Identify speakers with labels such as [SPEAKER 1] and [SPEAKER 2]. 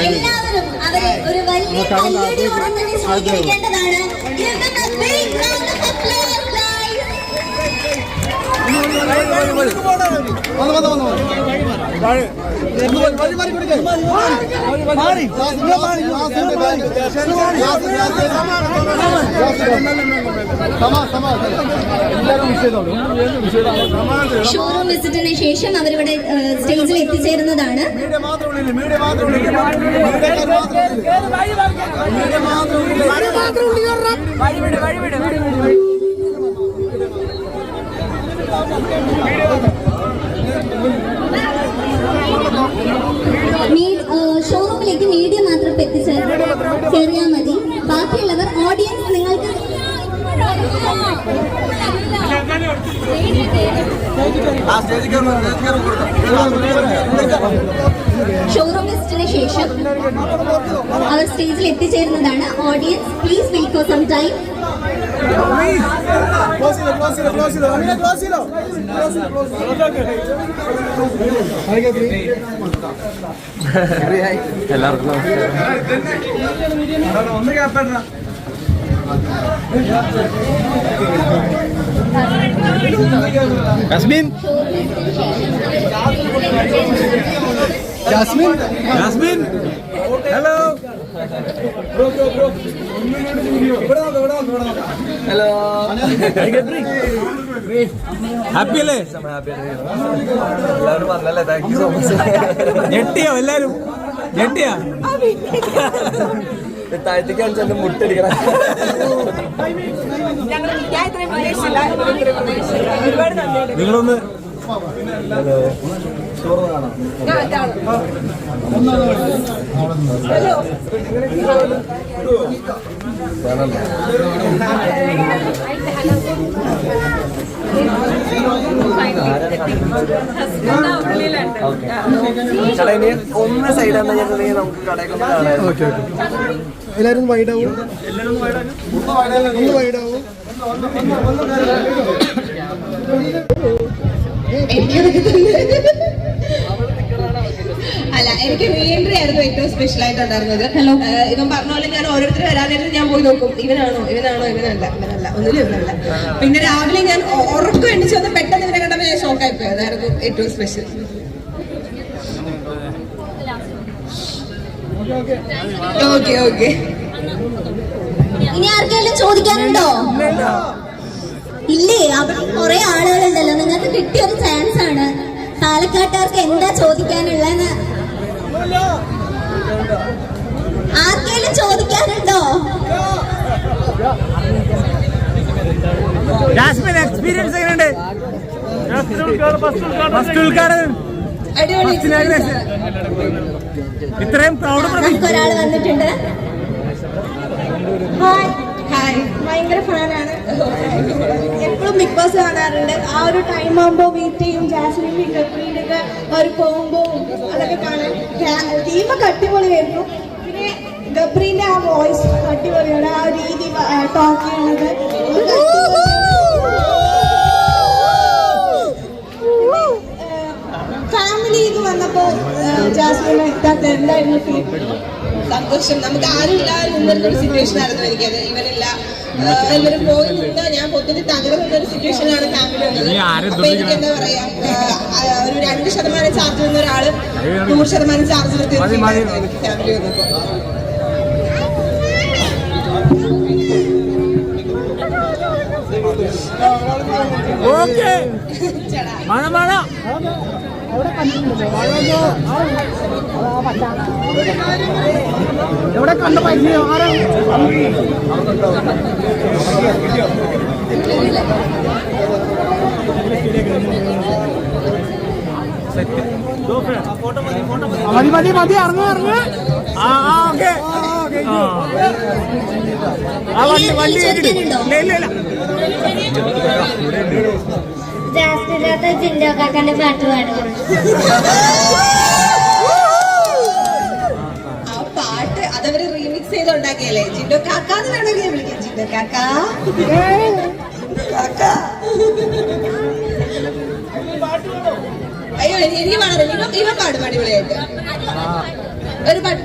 [SPEAKER 1] എല്ലാവരും അവരെ ഒരു വലിയ കയ്യടിയോടെ തന്നെ സ്വീകരിക്കേണ്ടതാണ് ഷോറൂം വിസിറ്റിന് ശേഷം അവരിവിടെ സ്റ്റേജിൽ എത്തിച്ചേരുന്നതാണ്. മീ- ഏഹ്, ഷോറൂമിലേക്ക് മീഡിയ മാത്രം ഇപ്പൊ എത്തിച്ചേർ കയറിയാൽ മതി. ബാക്കിയുള്ളവർ ഓഡിയൻസ് നിങ്ങൾക്ക് ഷോറൂമിസ്റ്റിന് ശേഷം അവർ സ്റ്റേജിൽ എത്തിച്ചേരുന്നതാണ് audience please wait some time
[SPEAKER 2] എല്ലാവർക്കും Jasmine? Jasmine? Jasmine hello hello happy അല്ലേ എല്ലാവരും പറഞ്ഞല്ലേ? താങ്ക് യു സോ മച്ച് ഞെട്ടിയോ എല്ലാരും ഞെട്ടിയാ? താഴത്തേക്ക് കാണിച്ചാൽ മുട്ടടിക്കണം. നിങ്ങളൊന്ന്.
[SPEAKER 3] ഹലോ.
[SPEAKER 2] ഇനി ഒന്ന് സൈഡ് എന്താ ചെയ്തിട്ടുണ്ടെങ്കിൽ നമുക്ക്
[SPEAKER 4] എല്ലാവരും വൈഡാവും? ഒന്ന് വൈഡാവും?
[SPEAKER 3] അല്ല എനിക്ക് റീഎൻട്രി ആയിരുന്നു ഏറ്റവും സ്പെഷ്യൽ ആയിട്ട് ഉണ്ടായിരുന്നത് ഹലോ ഇവൻ പറഞ്ഞ പോലെ ഞാൻ ഓരോരുത്തർ വരാനായിട്ട് ഞാൻ പോയി നോക്കും. ഇവനാണോ ഇവനാണോ ഇവനല്ല ഇവനല്ല ഒന്നിലും ഇവനല്ല. പിന്നെ രാവിലെ ഞാൻ ഉറക്കം എണ്ണിച്ച് വന്ന് പെട്ടെന്ന് ഇവനെ കണ്ടപ്പോൾ ഞാൻ ഷോക്കായി പോയി. അതായിരുന്നു ഏറ്റവും സ്പെഷ്യൽ ഓക്കെ ഓക്കെ
[SPEAKER 1] ഇനി ആർക്കെങ്കിലും ചോദിക്കാനുണ്ടോ? ഇല്ലേ അവിടെ കുറെ ആളുകളുണ്ടല്ലോ. നിങ്ങൾക്ക് കിട്ടിയ ഒരു ചാൻസ് ആണ്. പാലക്കാട്ടുകാർക്ക് എന്താ ചോദിക്കാനുള്ളതെന്ന് ആർക്കെങ്കിലും ചോദിക്കാനുണ്ടോ?
[SPEAKER 2] ജാസ്മിൻ എക്സ്പീരിയൻസ് എങ്ങനെയുണ്ട്? ഫസ്റ്റ്
[SPEAKER 3] അടിപൊളി.
[SPEAKER 2] ഇത്രയും പ്രൗഡ്
[SPEAKER 1] നമുക്ക് ഒരാൾ വന്നിട്ടുണ്ട്.
[SPEAKER 5] ബോസ് കാണാറുണ്ട്. ആ ഒരു ടൈം ആകുമ്പോൾ വെയിറ്റ് ചെയ്യും. ജാസ്മിൻ ഗബ്രീനൊക്കെ ഒരു പോകുമ്പോൾ അതൊക്കെ കാണാൻ. ടീമൊക്കെ അടിപൊളിയായിരുന്നു. പിന്നെ ഗബ്രീന്റെ ആ വോയിസ് അടിപൊളിയാണ്. ആ രീതി ടോക്ക് ഒക്കെ ഫാമിലി ഇത് വന്നപ്പോൾ ജാസ്മിന് എന്തായിരുന്നു ഫീൽ
[SPEAKER 3] സന്തോഷം. നമുക്ക് ആരും ഇല്ലാതെ നിന്നിരുന്ന ഒരു സിറ്റുവേഷൻ ആയിരുന്നു എനിക്കത് ഇവരില്ല എല്ലാവരും പോയി നിന്ന് ഞാൻ പൊത്തിന് തകർന്ന ഒരു സിറ്റുവേഷനിലാണ് ഫാമിലി വന്നത് അപ്പൊ എനിക്ക് എന്താ പറയാ ഒരു രണ്ട് ശതമാനം ചാർജ് വന്ന ഒരാൾ നൂറ് ശതമാനം ചാർജ് എനിക്ക് ഫാമിലി വന്നപ്പോ
[SPEAKER 2] ഓക്കേ. മഴ മഴ.
[SPEAKER 4] എവിടെ കണ്ട പൈസ ആരാ? മതി മതി മതി ഇറങ്ങു ഇറങ്ങു.
[SPEAKER 2] ആ ആ ഓക്കെ. ആ വണ്ടി വണ്ടി ഇല്ല. ഇല്ല ഇല്ല.
[SPEAKER 1] ജാസ്മിനാത്ത ജിൻഡോ കാക്കാന്റെ പാട്ട് പാടുക.
[SPEAKER 3] ആ പാട്ട് അതവര് റീമിക്സ് ചെയ്ത് ഉണ്ടാക്കിയല്ലേ ജിൻഡോ കാക്കാന്ന് വേണമെങ്കിൽ ഞാൻ വിളിക്കാം. ജിൻഡോ കാക്കാ കാക്കാ അയ്യോ എനിക്ക് ഇവൻ ഇവൻ പാടും അടിപൊളിയായിട്ട്. ഒരു പാട്ട്.